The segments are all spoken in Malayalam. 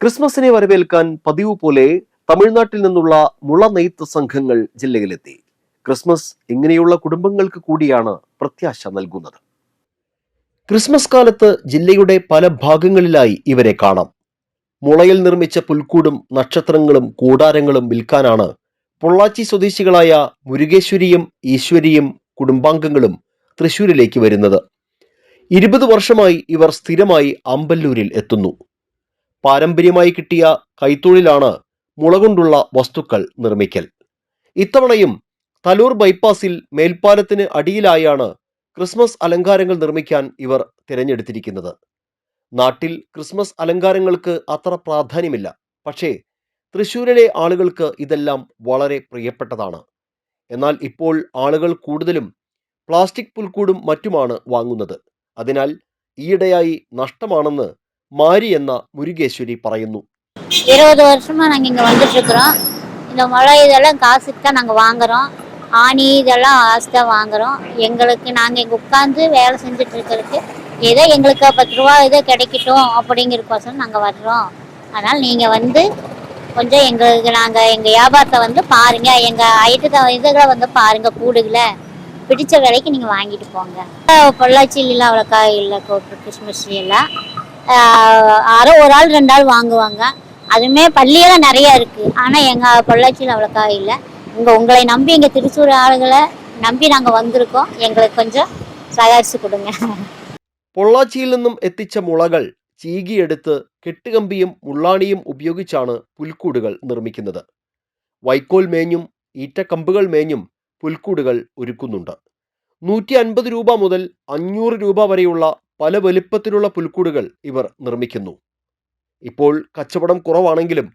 ക്രിസ്മസിനെ വരവേൽക്കാൻ പതിവ് പോലെ തമിഴ്നാട്ടിൽ നിന്നുള്ള മുള നെയ്ത്ത് സംഘങ്ങൾ ജില്ലയിലെത്തി. ക്രിസ്മസ് ഇങ്ങനെയുള്ള കുടുംബങ്ങൾക്ക് കൂടിയാണ് പ്രത്യാശ നൽകുന്നത്. ക്രിസ്മസ് കാലത്ത് ജില്ലയുടെ പല ഭാഗങ്ങളിലായി ഇവരെ കാണാം. മുളയിൽ നിർമ്മിച്ച പുൽക്കൂടും നക്ഷത്രങ്ങളും കൂടാരങ്ങളും വിൽക്കാനാണ് പൊള്ളാച്ചി സ്വദേശികളായ മുരുകേശ്വരിയും ഈശ്വരിയും കുടുംബാംഗങ്ങളും തൃശൂരിലേക്ക് വരുന്നത്. ഇരുപത് വർഷമായി ഇവർ സ്ഥിരമായി അമ്പല്ലൂരിൽ എത്തുന്നു. പാരമ്പര്യമായി കിട്ടിയ കൈത്തൊഴിലാണ് മുളകൊണ്ടുള്ള വസ്തുക്കൾ നിർമ്മിക്കൽ. ഇത്തവണയും തലൂർ ബൈപ്പാസിൽ മേൽപ്പാലത്തിന് അടിയിലായാണ് ക്രിസ്മസ് അലങ്കാരങ്ങൾ നിർമ്മിക്കാൻ ഇവർ തിരഞ്ഞെടുത്തിരിക്കുന്നത്. നാട്ടിൽ ക്രിസ്മസ് അലങ്കാരങ്ങൾക്ക് അത്ര പ്രാധാന്യമില്ല. പക്ഷേ തൃശ്ശൂരിലെ ആളുകൾക്ക് ഇതെല്ലാം വളരെ പ്രിയപ്പെട്ടതാണ്. എന്നാൽ ഇപ്പോൾ ആളുകൾ കൂടുതലും പ്ലാസ്റ്റിക് പുൽക്കൂടും മറ്റുമാണ് വാങ്ങുന്നത്. അതിനാൽ ഈയിടെയായി നഷ്ടമാണെന്ന് മാരി എന്ന മുരുകേശ്വരി പറയുന്നു இருபது வருஷமா நாங்க இங்க வந்துட்டு இருக்கிறோம் இந்த மழை இதெல்லாம் காசுக்கு தான் நாங்க வாங்குறோம் ஆணி இதெல்லாம் காசு தான் வாங்குறோம் எங்களுக்கு நாங்க இங்க உட்காந்து வேலை செஞ்சுட்டு இருக்கிறதுக்கு ஏதோ எங்களுக்கு பத்து ரூபா ஏதோ கிடைக்கட்டும் அப்படிங்கிறக்கோசரம் நாங்க வர்றோம் அதனால நீங்க வந்து கொஞ்சம் எங்களுக்கு நாங்க எங்க வியாபாரத்தை வந்து பாருங்க எங்க ஐட்டத்தை இதுகளை வந்து பாருங்க கூடுகளை பிடிச்ச விலைக்கு நீங்க வாங்கிட்டு போங்க பொள்ளாச்சியிலாம் அவ்வளோக்கா இல்லை கிறிஸ்மஸ் எல்லாம் ஆஹ் யாரோ ஒரு ஆள் ரெண்டு ஆள் வாங்குவாங்க அதுவுமே பள்ளியெல்லாம் நிறைய இருக்கு ஆனா எங்க பொள்ளாச்சியில் அவ்வளோக்கா இல்லை இங்க உங்களை நம்பி எங்க திருச்சூர் ஆளுகளை நம்பி நாங்க வந்திருக்கோம் எங்களுக்கு கொஞ்சம் சகாரிச்சு கொடுங்க പൊള്ളാച്ചിയിൽ നിന്നും എത്തിച്ച മുളകൾ ചീകിയെടുത്ത് കെട്ടുകമ്പിയും മുള്ളാണിയും ഉപയോഗിച്ചാണ് പുൽക്കൂടുകൾ നിർമ്മിക്കുന്നത് വൈക്കോൽ മേഞ്ഞും ഈറ്റക്കമ്പുകൾ മേഞ്ഞും പുൽക്കൂടുകൾ ഒരുക്കുന്നുണ്ട് നൂറ്റി അൻപത് രൂപ മുതൽ അഞ്ഞൂറ് രൂപ വരെയുള്ള പല വലിപ്പത്തിലുള്ള പുൽക്കൂടുകൾ ഇവർ നിർമ്മിക്കുന്നു. ഇപ്പോൾ കച്ചവടം കുറവാണെങ്കിലും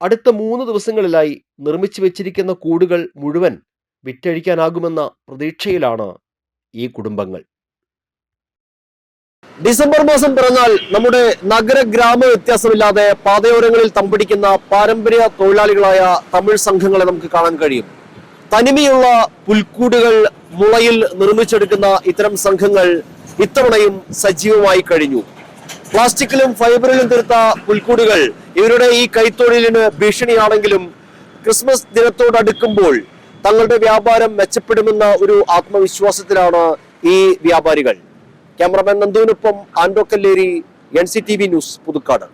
അടുത്ത മൂന്ന് ദിവസങ്ങളിലായി നിർമ്മിച്ചു വെച്ചിരിക്കുന്ന കൂടുകൾ മുഴുവൻ വിറ്റഴിക്കാനാകുമെന്ന പ്രതീക്ഷയിലാണ് ഈ കുടുംബങ്ങൾ. ഡിസംബർ മാസം പിറന്നാൽ നമ്മുടെ നഗര ഗ്രാമ വ്യത്യാസമില്ലാതെ പാതയോരങ്ങളിൽ തമ്പിടിക്കുന്ന പാരമ്പര്യ തൊഴിലാളികളായ തമിഴ് സംഘങ്ങളെ നമുക്ക് കാണാൻ കഴിയും. തനിമയുള്ള പുൽക്കൂടുകൾ മുളയിൽ നിർമ്മിച്ചെടുക്കുന്ന ഇത്തരം സംഘങ്ങൾ ഇത്തവണയും സജീവമായി കഴിഞ്ഞു. പ്ലാസ്റ്റിക്കിലും ഫൈബറിലും തീർത്ത പുൽക്കൂടുകൾ ഇവരുടെ ഈ കൈത്തൊഴിലിന് ഭീഷണിയാണെങ്കിലും ക്രിസ്മസ് ദിനത്തോടടുക്കുമ്പോൾ തങ്ങളുടെ വ്യാപാരം മെച്ചപ്പെടുമെന്ന ഒരു ആത്മവിശ്വാസത്തിലാണ് ഈ വ്യാപാരികൾ. Cameraman നന്ദുവിനൊപ്പം Anto Kalleri N C T V news Puthukkad.